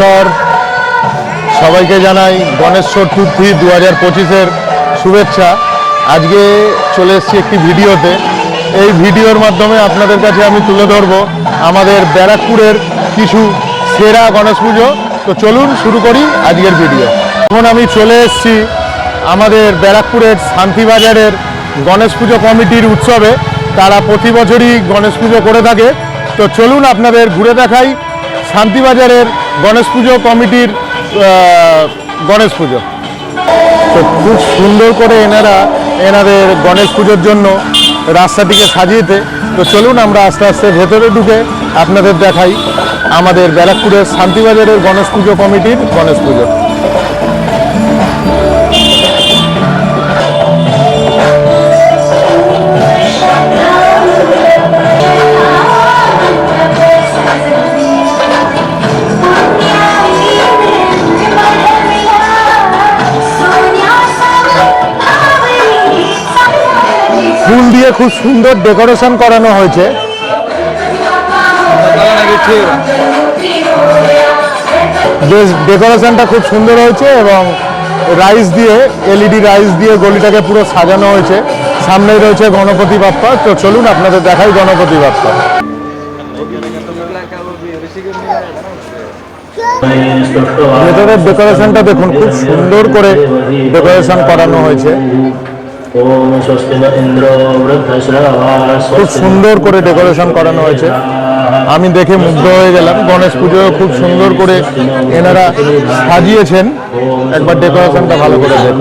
নমস্কার। সবাইকে জানাই গণেশ চতুর্থী দু হাজার পঁচিশের শুভেচ্ছা। আজকে চলে এসেছি একটি ভিডিওতে। এই ভিডিওর মাধ্যমে আপনাদের কাছে আমি তুলে ধরবো আমাদের ব্যারাকপুরের কিছু সেরা গণেশ পুজো। তো চলুন শুরু করি আজকের ভিডিও। এখন আমি চলে এসেছি আমাদের ব্যারাকপুরের শান্তিবাজারের গণেশ পুজো কমিটির উৎসবে। তারা প্রতি বছরই গণেশ পুজো করে থাকে। তো চলুন আপনাদের ঘুরে দেখাই শান্তিবাজারের গণেশ পুজো কমিটির গণেশ পুজো। তো খুব সুন্দর করে এনারা, এনাদের গণেশ পুজোর জন্য রাস্তাটিকে সাজিয়েতে তো চলুন আমরা আস্তে আস্তে ভেতরে ঢুকে আপনাদের দেখাই আমাদের ব্যারাকপুরের শান্তিবাজারের গণেশ পুজো কমিটির গণেশ পুজো। দিয়ে খুব সুন্দর ডেকোরেশন করানো হয়েছে। বেশ, ডেকোরেশনটা খুব সুন্দর হয়েছে এবং রাইস দিয়ে, এলইডি রাইস দিয়ে গলিটাকে পুরো সাজানো হয়েছে। সামনেই রয়েছে গণপতি বাপ্পা। তো চলুন আপনাদের দেখাই গণপতি বাপ্পা। ভেতরের ডেকোরেশনটা দেখুন, খুব সুন্দর করে ডেকোরেশন করানো হয়েছে। খুব সুন্দর করে ডেকোরেশন করানো হয়েছে। আমি দেখে মুগ্ধ হয়ে গেলাম। গণেশ পুজো খুব সুন্দর করে এনারা সাজিয়েছেন। একবার ডেকোরেশনটা ভালো করে দেখুন।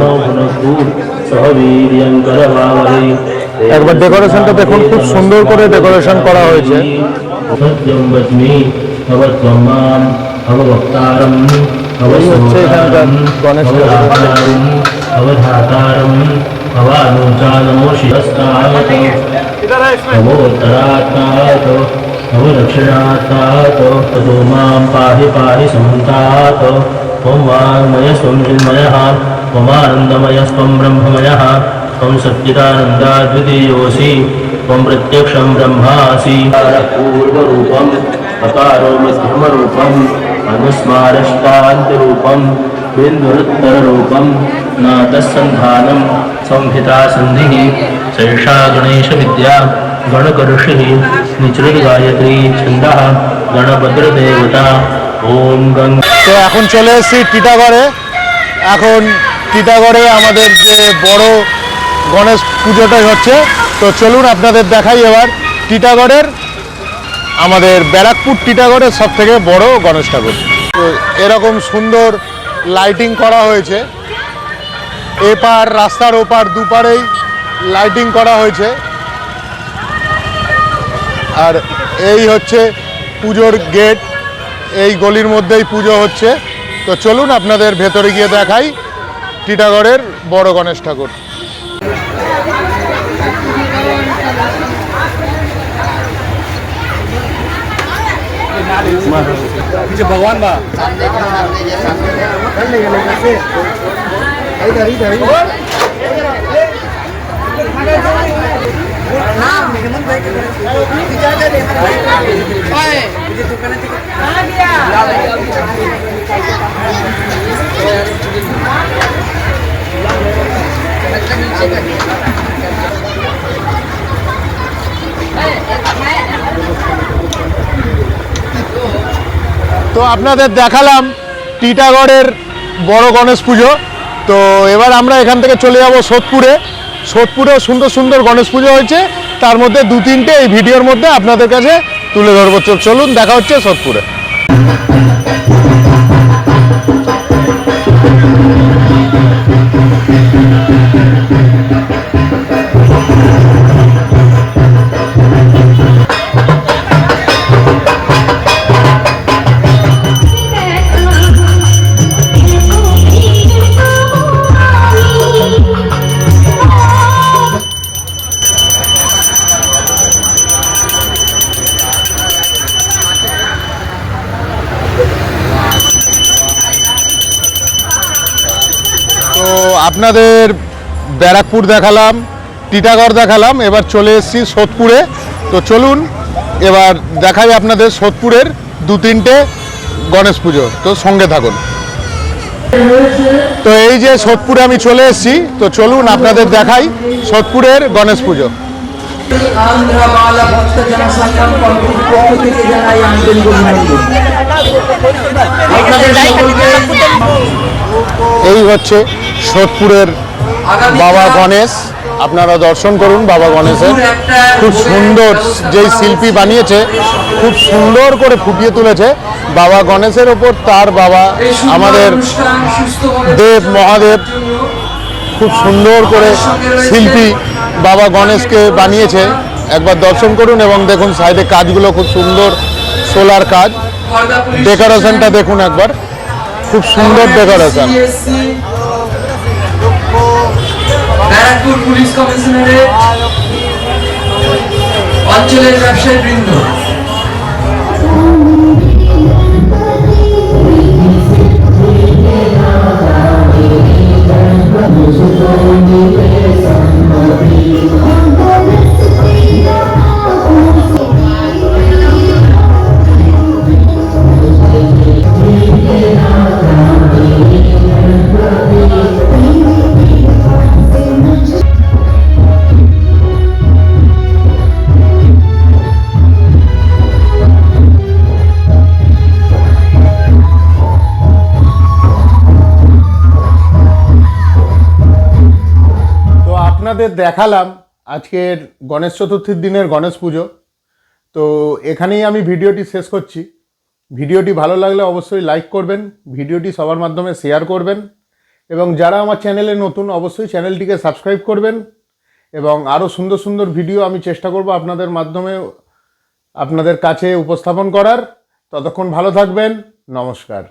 একবার ডেকোরেশনটা দেখুন। খুব সুন্দর করে ডেকোরেশন করা হয়েছে। হচ্ছে এখানকার গণেশ भवानुजा नमो शिवस्तातो नमोत्तरात्तातो नमो दक्षिणात्तातो ततो माँ पाहि पाहि समन्तातो। त्वं वाङ्मय स्वं चिन्मयः त्वमानन्दमय स्वं ब्रह्ममयः अकारो मध्यमरूपम् अनुस्मारष्टान्तिरूपं नातस्सन्धानं संहिता सन्धिः सैषा गणेशविद्या गणकऋषिः निचृद्गायत्री छन्दः गणभद्रदेवता ॐ गङ् তো এখন চলে এসেছি টিটাগড়ে এখন টিটাগড়ে আমাদের যে বড় গণেশ পুজোটাই হচ্ছে তো চলুন আপনাদের দেখাই এবার টিটাগড়ের আমাদের ব্যারাকপুর টিটাগড়ের সব থেকে বড় গণেশ ঠাকুর তো এরকম সুন্দর লাইটিং করা হয়েছে এপার, রাস্তার ওপার, দুপারেই লাইটিং করা হয়েছে। আর এই হচ্ছে পুজোর গেট এই গলির মধ্যেই পুজো হচ্ছে। তো চলুন আপনাদের ভেতরে গিয়ে দেখাই টিটাগড়ের বড় গণেশ ঠাকুর। भगवान बा তো আপনাদের দেখালাম টিটাগড়ের বড় গণেশ পুজো তো এবার আমরা এখান থেকে চলে যাব সোদপুরে। সোদপুরেও সুন্দর সুন্দর গণেশ পুজো হয়েছে। তার মধ্যে দু তিনটে এই ভিডিওর মধ্যে আপনাদের কাছে তুলে ধরবো। চলুন, দেখা হচ্ছে সোদপুরে। আপনাদের ব্যারাকপুর দেখালাম, টিটাগড় দেখালাম, এবার চলে এসেছি সোদপুরে। তো চলুন, এবার দেখাই আপনাদের সোদপুরের দু তিনটে গণেশ পুজো। তো সঙ্গে থাকুন। তো এই যে সোদপুরে আমি চলে এসেছি, তো চলুন আপনাদের দেখাই সোদপুরের গণেশ পুজো। ভক্ত পক্ষ থেকে জানাই এই হচ্ছে সোদপুরের বাবা গণেশ। আপনারা দর্শন করুন বাবা গণেশের। খুব সুন্দর যেই শিল্পী বানিয়েছে, খুব সুন্দর করে ফুটিয়ে তুলেছে। বাবা গণেশের ওপর তার বাবা আমাদের দেব মহাদেব খুব সুন্দর করে শিল্পী বাবা গণেশকে বানিয়েছে। একবার দর্শন করুন এবং দেখুন সাইডে কাজগুলো খুব সুন্দর সোলার কাজ। ডেকোরেশনটা দেখুন একবার। খুব সুন্দর ডেকোরেশন। ব্যারাকপুর পুলিশ কমিশনারেট অঞ্চলের ব্যবসায়ী বৃন্দ। আপনাদের দেখালাম আজকের গণেশ চতুর্থীর দিনের গণেশ পুজো। তো এখানেই আমি ভিডিওটি শেষ করছি। ভিডিওটি ভালো লাগলে অবশ্যই লাইক করবেন, ভিডিওটি সবার মাধ্যমে শেয়ার করবেন এবং যারা আমার চ্যানেলে নতুন অবশ্যই চ্যানেলটিকে সাবস্ক্রাইব করবেন এবং আরও সুন্দর সুন্দর ভিডিও আমি চেষ্টা করব আপনাদের মাধ্যমে, আপনাদের কাছে উপস্থাপন করার। ততক্ষণ ভালো থাকবেন, নমস্কার।